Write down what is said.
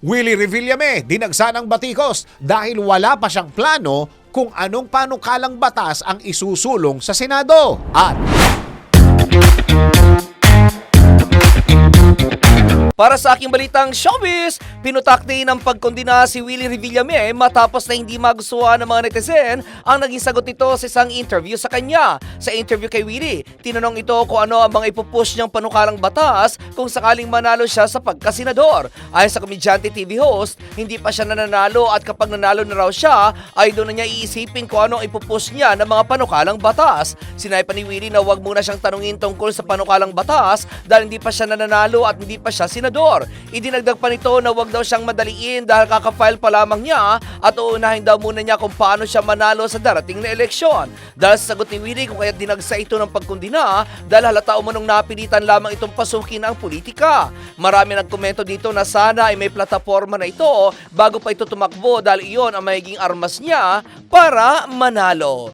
Willie Revillame, dinagsa ng batikos dahil wala pa siyang plano kung anong panukalang batas ang isusulong sa Senado. At Para sa aking balitang showbiz, pinutak din ng pagkondina si Willie Revillame matapos na hindi magustuhan ng mga netizen ang naging sagot nito sa isang interview sa kanya. Sa interview kay Willie, tinanong ito kung ano ang mga ipupush niyang panukalang batas kung sakaling manalo siya sa pagkasenador. Ayon sa komedyante TV host, hindi pa siya nananalo at kapag nanalo na raw siya, ay doon na niya iisipin kung ano ang ipupush niya ng mga panukalang batas. Sinay pa ni Willie na wag muna siyang tanungin tungkol sa panukalang batas dahil hindi pa siya nananalo at hindi pa siya senador. Idinagdag pa nito na wag daw siyang madaliin dahil kakafile pa lamang niya at uunahin daw muna niya kung paano siya manalo sa darating na eleksyon. Dahil sa sagot ni Willie kung kaya dinagsa ito ng pagkundina dahil halata umanong napilitan lamang itong pasukin ang politika. Marami nagkomento dito na sana ay may plataforma na ito bago pa ito tumakbo dahil iyon ang magiging armas niya para manalo.